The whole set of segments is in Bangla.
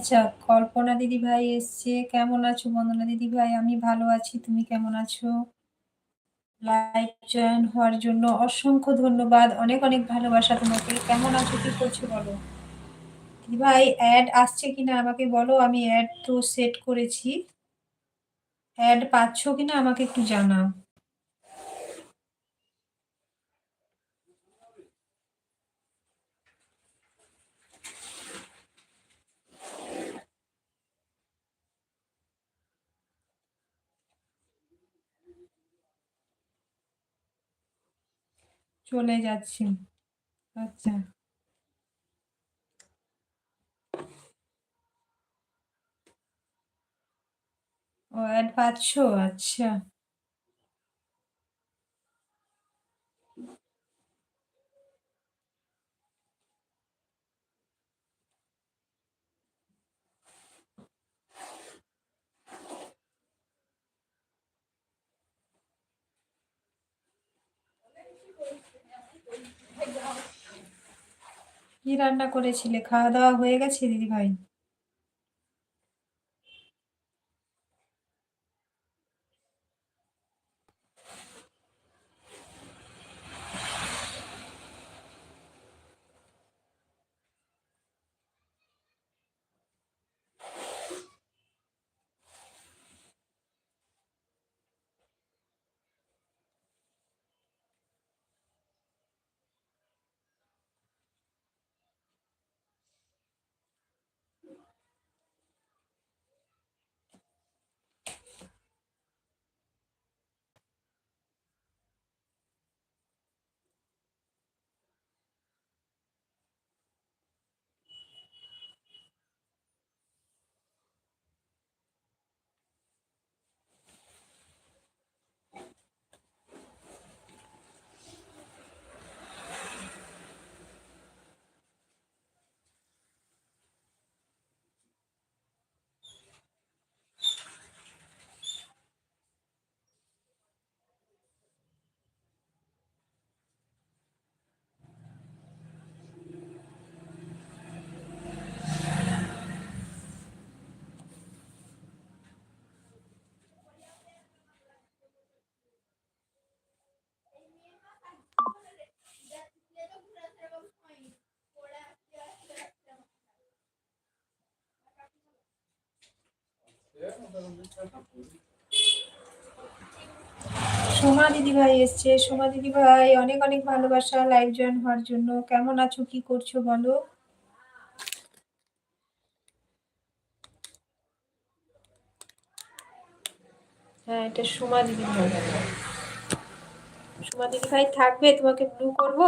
আচ্ছা কল্পনা দিদি ভাই এসছে। কেমন আছো বন্দনা দিদি ভাই? আমি ভালো আছি, তুমি কেমন আছো? লাইভ জয়েন হওয়ার জন্য অসংখ্য ধন্যবাদ, অনেক অনেক ভালোবাসা তোমাকে। কেমন আছো, কি করছ বলো? দিদি ভাই, অ্যাড আসছে কিনা আমাকে বলো, আমি অ্যাড তো সেট করেছি। অ্যাড পাচ্ছ কিনা আমাকে একটু জানাও। চলে যাচ্ছি। আচ্ছা। ও অ্যাড পাচ্ছ আচ্ছা। কি রান্না করেছিলে? খাওয়া দাওয়া হয়ে গেছে দিদি ভাই সোমা দিদি ভাই এসছে। সোমা দিদি ভাই, অনেক অনেক ভালোবাসা লাইভ জয়েন হওয়ার জন্য। কেমন আছো? কি করছ বলো? হ্যাঁ এটা সোমা দিদি ভাই। সোমা দিদি ভাই থাকবে? তোমাকে ব্লু করব?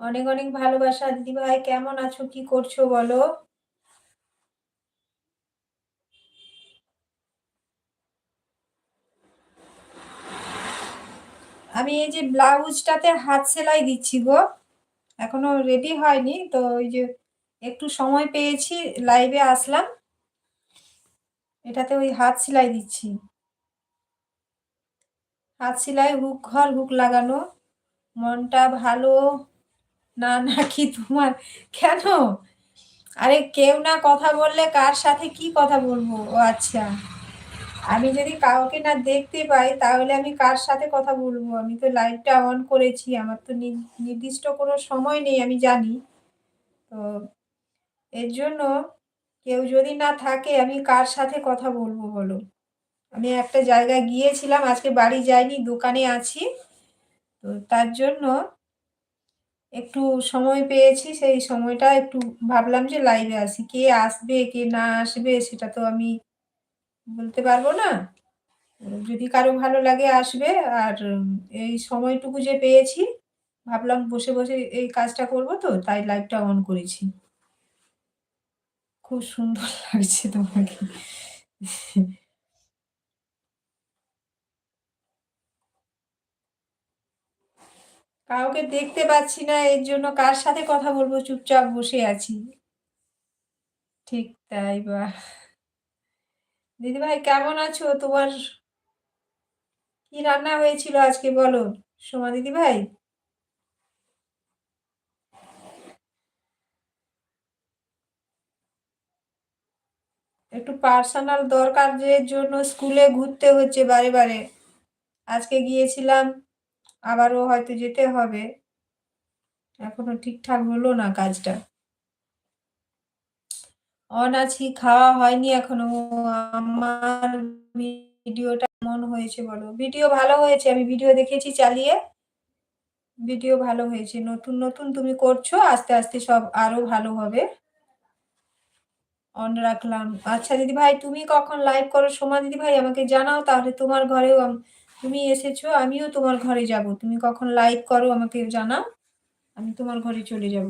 অনেক অনেক ভালোবাসা। দিদি ভাই, কেমন আছো? কি করছ বলো? আমি এই যে ব্লাউজটাতে হাত সেলাই দিচ্ছি গো, এখনও রেডি হয়নি, তো ওই যে একটু সময় পেয়েছি লাইভে আসলাম। এটাতে ওই হাত সেলাই দিচ্ছি। হাত সেলাই, হুক ঘর, হুক লাগানো। মনটা ভালো? না নাকি তোমার? কেন? আরে কেউ না কথা বললে কার সাথে কি কথা বলব? ও আচ্ছা। আমি যদি কাউকে না দেখতে পাই, তাহলে আমি কার সাথে কথা বলব? আমি তো লাইভটা অন করেছি, আমার তো নির্দিষ্ট কোনো সময় নেই, আমি জানি। তো এর জন্য কেউ যদি না থাকে, আমি কার সাথে কথা বলব বলো? আমি একটা জায়গায় গিয়েছিলাম, আজকে বাড়ি যাইনি, দোকানে আছি। তো তার জন্য একটু সময় পেয়েছি, সেই সময়টা একটু ভাবলাম যে লাইভে আসি। কে আসবে, কে না আসবে, সেটা তো আমি বলতে পারব না? যদি কারও ভালো লাগে আসবে, আর এই সময়টুকু যে পেয়েছি, ভাবলাম বসে বসে এই কাজটা করব তো, তাই লাইভটা অন করেছি। খুব সুন্দর লাগছে তোমাকে। কাউকে দেখতে পাচ্ছি না, এর জন্য কার সাথে কথা বলব? চুপচাপ বসে আছি। ঠিক তাই বা। দিদিভাই, কেমন আছো? তোমার কি রান্না হয়েছিল আজকে বলো? সোমা দিদিভাই? একটু পার্সোনাল দরকারের জন্য স্কুলে ঘুরতে হচ্ছে বারে বারে। আজকে গিয়েছিলাম, আবারও হয়তো যেতে হবে। এখনও ঠিকঠাক হলো না কাজটা। অন আছি খাওয়া হয়নি এখনও। আমার ভিডিওটা মন হয়েছে বলো? ভিডিও ভালো হয়েছে, আমি ভিডিও দেখেছি চালিয়ে। ভিডিও ভালো হয়েছে। নতুন নতুন তুমি করছ, আস্তে আস্তে সব আরও ভালো হবে। অন রাখলাম। আচ্ছা দিদি ভাই তুমি কখন লাইভ করো? সোমা দিদি ভাই আমাকে জানাও, তাহলে তোমার ঘরেও তুমি এসেছ, আমিও তোমার ঘরে যাব। তুমি কখন লাইভ করো, আমাকে জানাও। আমি তোমার ঘরে চলে যাব।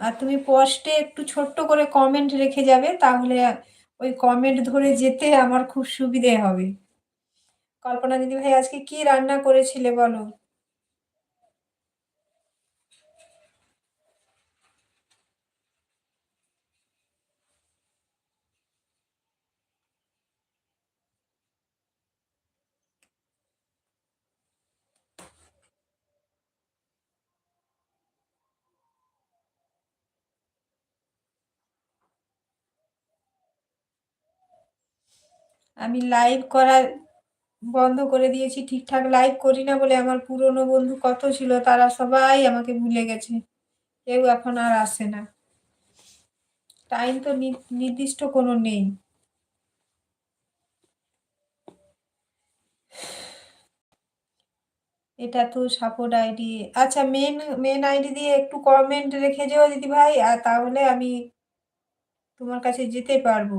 আর তুমি পোস্টে একটু ছোট্ট করে কমেন্ট রেখে যাবে, তাহলে ওই কমেন্ট ধরে যেতে আমার খুব সুবিধে হবে। কল্পনা দিদি ভাই, আজকে কি রান্না করেছিলে বলো? আমি লাইভ করা বন্ধ করে দিয়েছি, ঠিকঠাক লাইভ করি না বলে আমার পুরনো বন্ধু কত ছিল, তারা সবাই আমাকে ভুলে গেছে। কেউ এখন আর আসে না। টাইম তো নির্দিষ্ট কোনো নেই। এটা তো সাপোর্ট আইডি আচ্ছা মেন মেন আইডি দিয়ে একটু কমেন্ট রেখে যেও দিদি ভাই আর তাহলে আমি তোমার কাছে যেতে পারব।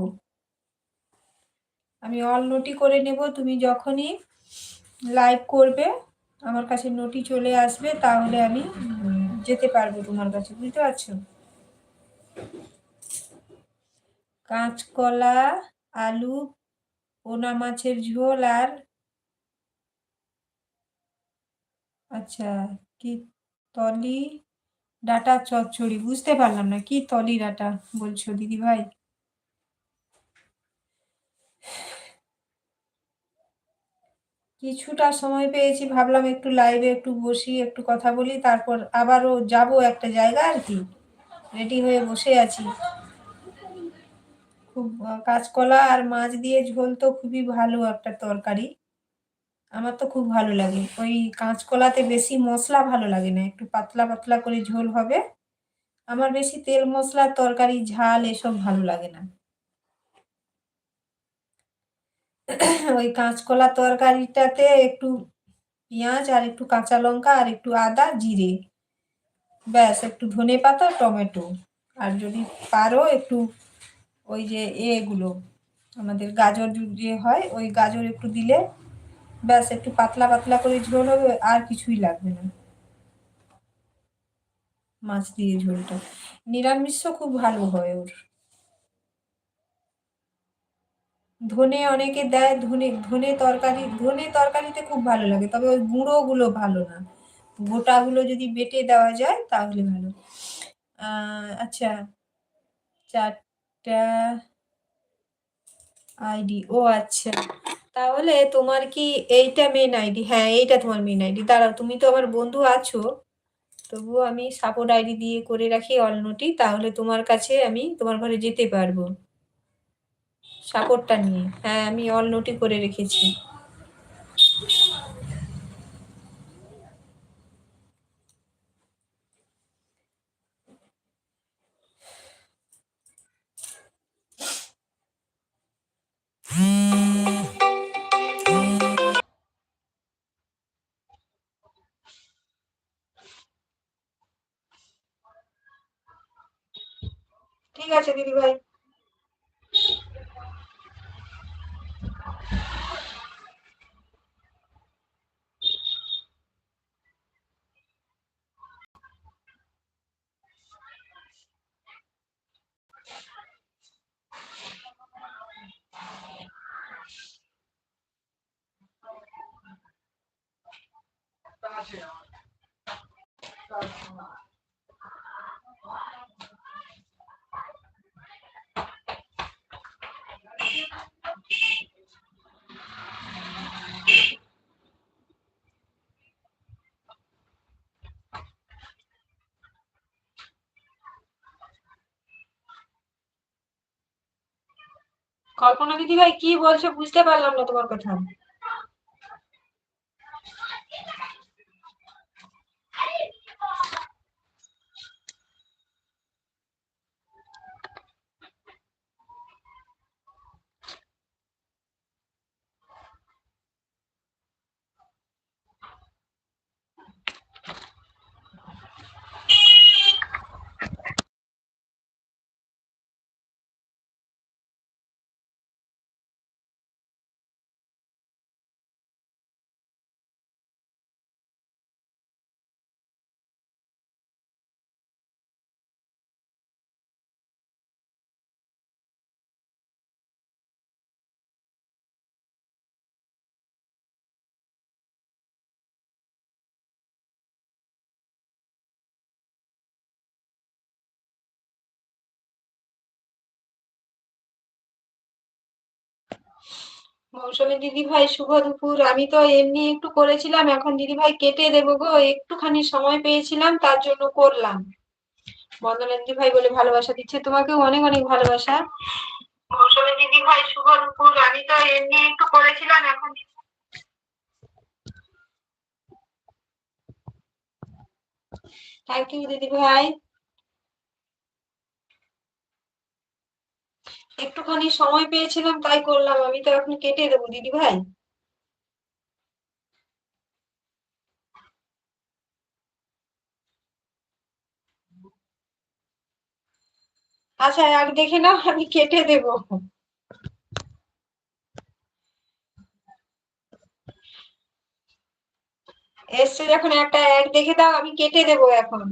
আমি অল নোটি করে নেব। তুমি যখনই লাইভ করবে, আমার কাছে নোটি চলে আসবে, তাহলে আমি যেতে পারব তোমার কাছে, বুঝতে পারছ? কাঁচকলা, আলু, পোনা মাছের ঝোল আর আচ্ছা কি তলি, ডাটা চচ্চড়ি, বুঝতে পারলাম না, কি তলি ডাটা বলছো দিদি ভাই কিছুটা সময় পেয়েছি, ভাবলাম একটু লাইভে একটু বসি, একটু কথা বলি, তারপর আবারও যাব একটা জায়গা আর কি। রেডি হয়ে বসে আছি। খুব কাঁচকলা আর মাছ দিয়ে ঝোল তো খুবই ভালো একটা তরকারি। আমার তো খুব ভালো লাগে। ওই কাঁচকলাতে বেশি মশলা ভালো লাগে না, একটু পাতলা পাতলা করে ঝোল হবে। আমার বেশি তেল মশলার তরকারি, ঝাল এসব ভালো লাগে না। ওই কাঁচকলা তরকারিটাতে একটু পেঁয়াজ আর একটু কাঁচা লঙ্কা আর একটু আদা, জিরে। ব্যাস, একটু ধনে পাতা, টমেটো। আর যদি পারো একটু ওই যে এগুলো, আমাদের গাজর যে হয়, ওই গাজর একটু দিলে ব্যাস, একটু পাতলা পাতলা করে ঝোল হবে, আর কিছুই লাগবে না। মাছ দিয়ে ঝোলটা। নিরামিষও খুব ভালো হয় ওর। ধনে অনেকে দেয়, ধনে ধনে তরকারি, ধনে তরকারিতে খুব ভালো লাগে, তবে ওই গুঁড়োগুলো ভালো না। গোটাগুলো যদি বেটে দেওয়া যায় তাহলে ভালো। আচ্ছা চারটা আইডি ও আচ্ছা। তাহলে তোমার কি এইটা মেন আইডি হ্যাঁ এইটা তোমার মেন আইডি দাঁড়াও, তুমি তো আমার বন্ধু আছো, তবুও আমি সাপোর্ট আইডি দিয়ে করে রাখি অল নোটি তাহলে তোমার কাছে আমি তোমার ঘরে যেতে পারব। সাপোর্টটা নিয়ে। হ্যাঁ আমি অল নোটি করে রেখেছি। ঠিক আছে দিদি ভাই কল্পনা দিদি ভাই কি বলছো বুঝতে পারলাম না তোমার কথা। মৌসুমী দিদি ভাই শুভ দুপুর। আমি তো এমনি একটু করেছিলাম, এখন দিদি ভাই কেটে দেবো গো। একটুখানি সময় পেয়েছিলাম, তার জন্য করলাম। বন্দনা দিদি ভাই বলে ভালোবাসা দিচ্ছে, তোমাকেও অনেক অনেক ভালোবাসা। মৌসুমী দিদি ভাই শুভ দুপুর। আমি তো এমনি একটু করেছিলাম, এখন থ্যাংক ইউ দিদি ভাই একটুখানি সময় পেয়েছিলাম, তাই করলাম। আমি তো এখন কেটে দেবো, দিদি ভাই। আচ্ছা এক দেখে নাও, আমি কেটে দেব। এসছে যখন একটা, এক দেখে দাও, আমি কেটে দেবো এখন।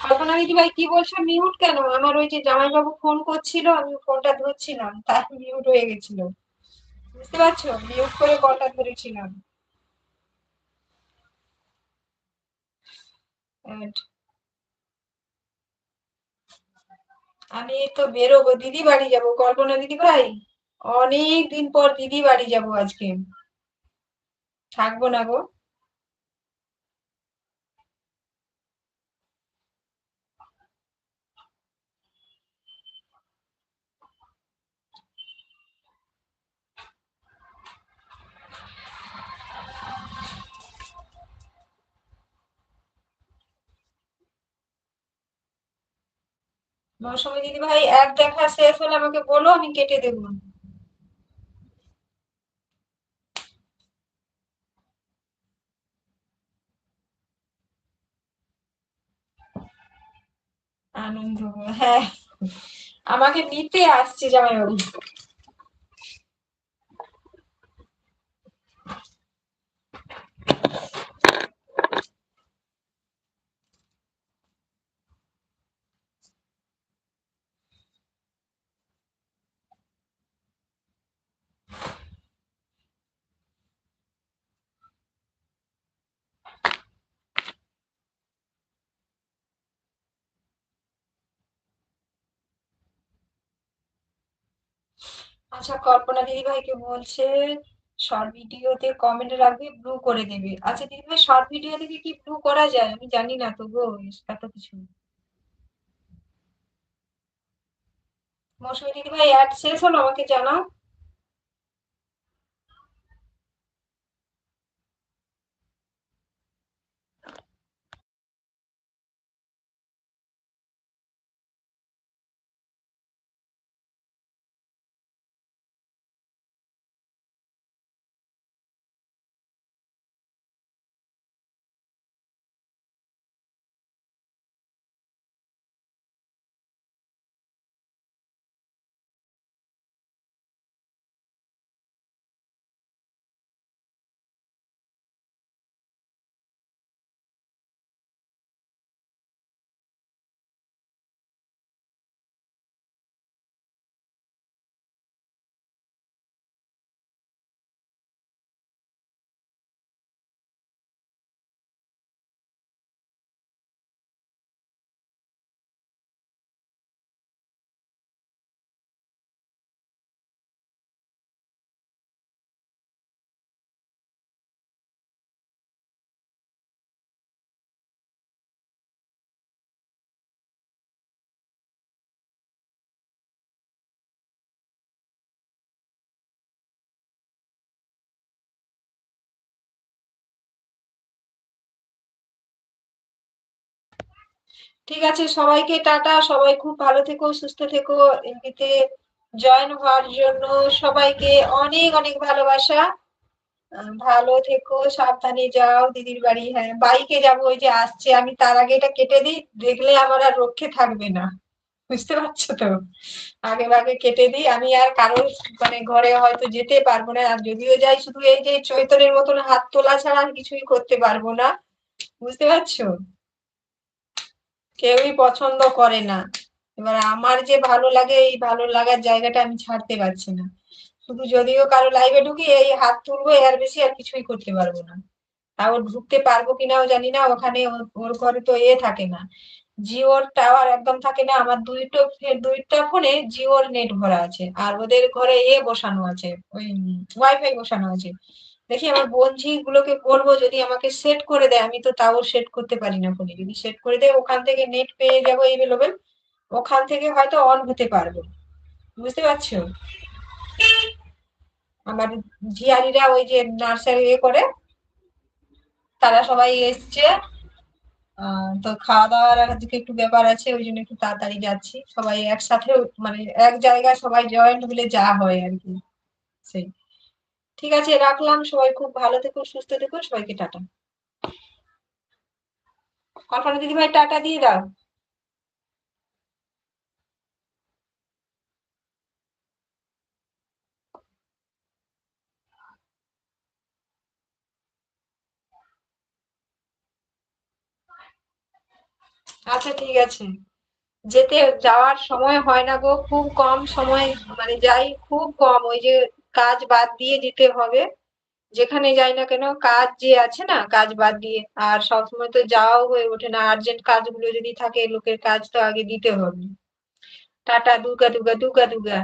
কল্পনা ভাই, কি বলছো? মিউট কেন? আমার ওই যে জামাইবাবু ফোন করছিল, আমি ফোনটা ধরছিলাম তাই মিউট হয়ে গেছিল। বুঝতে পারছ? মিউট করে কলটা ধরেছিলাম। আমি তো বেরোবো, দিদি বাড়ি যাব, কল্পনা দিদি ভাই? অনেক দিন পর দিদি বাড়ি যাব আজকে। থাকব না গো। মৌসুমী দিদি ভাই, এক দেখা শেষ হলে আমাকে বলো, আমি কেটে দেবো। আনন্দ হ্যাঁ। আমাকে নিতে আসছে জামাইবাবু। আচ্ছা কল্পনা দিদি ভাইকে বলছে শর্ট ভিডিওতে কমেন্ট রাখবে ব্লু করে দেবে। আচ্ছা দিদি ভাই শর্ট ভিডিও থেকে কি ব্লু করা যায়? আমি জানি না তো গো, এত কিছু। মৌসুমী দিদি ভাই অ্যাড শেষ হলো? আমাকে জানাও। ঠিক আছে, সবাইকে টাটা, সবাই খুব ভালো থেকো, সুস্থ থেকো, এমনিতে জয়েন হওয়ার জন্য সবাইকে অনেক অনেক ভালোবাসা। ভালো থেকো, সাবধানে যাও, দিদির বাড়ি হ্যাঁ বাইকে যাব, ওই যে আসছে, আমি তার আগে এটা কেটে দিই, দেখলে আমার আর রক্ষে থাকবে না। বুঝতে পারছ তো? আগে ভাগে কেটে দিই, আমি আর কারোর মানে ঘরে হয়তো যেতে পারব না, আর যদিও যাই, শুধু এই যে চৈতনের মতন হাত তোলা ছাড়া আর কিছুই করতে পারব না। বুঝতে পারছ? কেউই পছন্দ করে না। এবার আমার যে ভালো লাগে, এই ভালো লাগার জায়গাটা আমি ছাড়তে পারছি না। শুধু যদিও কারও লাইভে ঢুকি, এই হাত তুলবো, এর বেশি আর কিছুই করতে পারব না। তাও ঢুকতে পারব কিনাও জানি না, ওখানে ওর- ঘরে তো এ থাকে না। জিওর টাওয়ার একদম থাকে না, আমার দুইটো, দুইটা ফোনে জিওর নেট ভরা আছে। আর ওদের ঘরে এ বসানো আছে, ওই ওয়াইফাই বসানো আছে। দেখি আমার বন্ধু গুলোকে বলব, যদি আমাকে সেট করে দেয়, আমি তো তাও সেট করতে পারি না ফোনে যদি সেট করে দেয়, ওখান থেকে নেট পেয়ে যাব এভেলেবেল ওখান থেকে হয়তো অন হতে পারব। বুঝতে পারছ? আমার ঝিয়ারিরা ওই যে নার্সারি এ করে, তারা সবাই এসছে। তো খাওয়া দাওয়ার আজকে একটু ব্যাপার আছে, ওই জন্য একটু তাড়াতাড়ি যাচ্ছি। সবাই একসাথে মানে এক জায়গায় সবাই জয়েন্ট হলে যা হয় আর কি। সেই। ঠিক আছে, রাখলাম। সবাই খুব ভালো থেকো, সুস্থ থেকো। সবাইকে টাটা। কল্পনা দিদি ভাই টাটা দিয়ে দাও। আচ্ছা ঠিক আছে। যেতে যাওয়ার সময় হয় না গো, খুব কম সময় মানে যাই, খুব কম। ওই যে কাজ বাদ দিয়ে দিতে হবে। যেখানে যাই না কেন, কাজ যে আছে না, কাজ বাদ দিয়ে। আর সবসময় তো যাওয়াও হয়ে ওঠে না। আর্জেন্ট কাজগুলো যদি থাকে, লোকের কাজ তো আগে দিতে হবে। টাটা, দুর্গা দুর্গা দুর্গা দুর্গা।